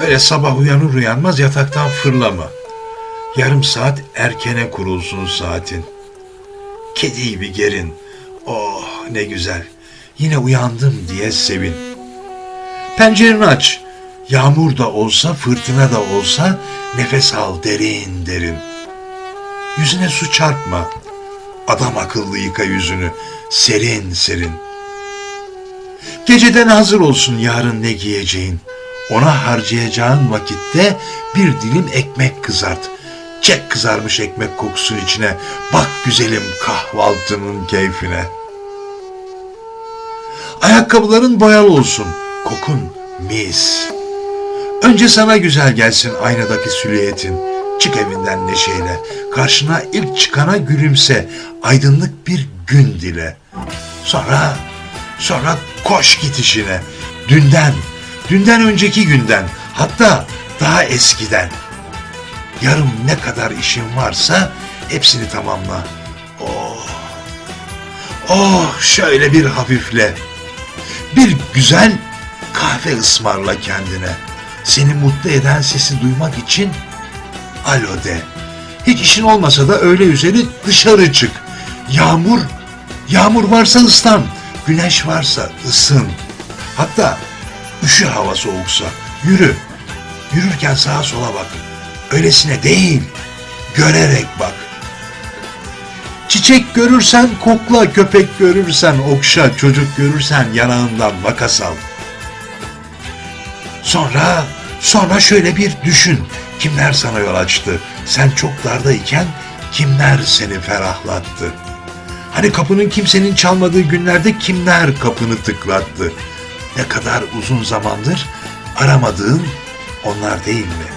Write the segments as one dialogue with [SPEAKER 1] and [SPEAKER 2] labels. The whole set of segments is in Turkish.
[SPEAKER 1] Ve sabah uyanır uyanmaz yataktan fırlama. Yarım saat erkene kurulsun saatin. Kedi gibi gerin. Oh ne güzel. Yine uyandım diye sevin. Pencereni aç. Yağmur da olsa, fırtına da olsa nefes al derin derin. Yüzüne su çarpma. Adam akıllı yıka yüzünü. Serin serin. Geceden hazır olsun yarın ne giyeceğin. Ona harcayacağın vakitte bir dilim ekmek kızart. Çek kızarmış ekmek kokusun içine. Bak güzelim kahvaltının keyfine. Ayakkabıların boyalı olsun. Kokun mis. Önce sana güzel gelsin aynadaki sülüyetin. Çık evinden neşeyle. Karşına ilk çıkana gülümse. Aydınlık bir gün dile. Sonra, sonra koş git işine. Dünden, dünden önceki günden, hatta daha eskiden. Yarım ne kadar işin varsa hepsini tamamla. Oh, oh şöyle bir hafifle. Bir güzel kahve ısmarla kendine. Seni mutlu eden sesi duymak için alo de. Hiç işin olmasa da öyle üzeri dışarı çık. Yağmur, yağmur varsa ıslan. Güneş varsa ısın. Hatta üşü hava soğuksa yürü. Yürürken sağa sola bak. Öylesine değil, görerek bak. Çiçek görürsen kokla, köpek görürsen okşa, çocuk görürsen yanağından makas al. Sonra, sonra şöyle bir düşün. Kimler sana yol açtı? Sen çok dardayken kimler seni ferahlattı? Hani kapının kimsenin çalmadığı günlerde kimler kapını tıklattı? Ne kadar uzun zamandır aramadığın onlar değil mi?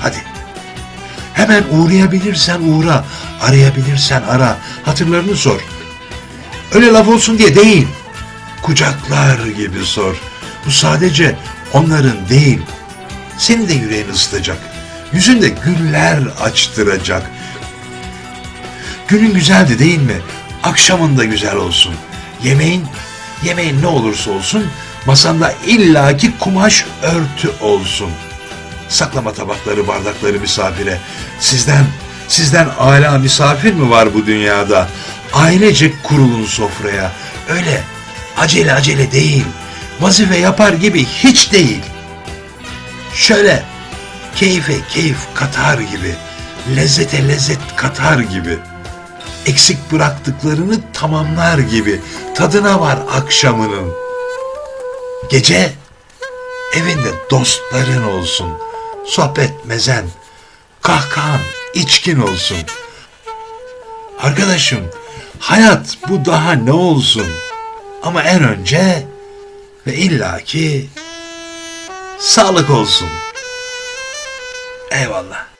[SPEAKER 1] Hadi. Hemen uğrayabilirsen uğra, arayabilirsen ara, hatırlarını sor. Öyle laf olsun diye değil. Kucaklar gibi sor. Bu sadece onların değil. Seni de yüreğini ısıtacak. Yüzünde güller açtıracak. Günün güzeldi değil mi? Akşamın da güzel olsun. Yemeğin, yemeğin ne olursa olsun masanda illaki kumaş örtü olsun. Saklama tabakları, bardakları misafire. Sizden, sizden âlâ misafir mi var bu dünyada? Ailecek kurulun sofraya. Öyle acele acele değil. Vazife yapar gibi hiç değil. Şöyle keyfe keyif katar gibi, lezzete lezzet katar gibi, eksik bıraktıklarını tamamlar gibi tadına var akşamının. Gece evinde dostların olsun, sohbet mezen, kahkahan içkin olsun. Arkadaşım, hayat bu daha ne olsun? Ama en önce ve illaki sağlık olsun. Eyvallah.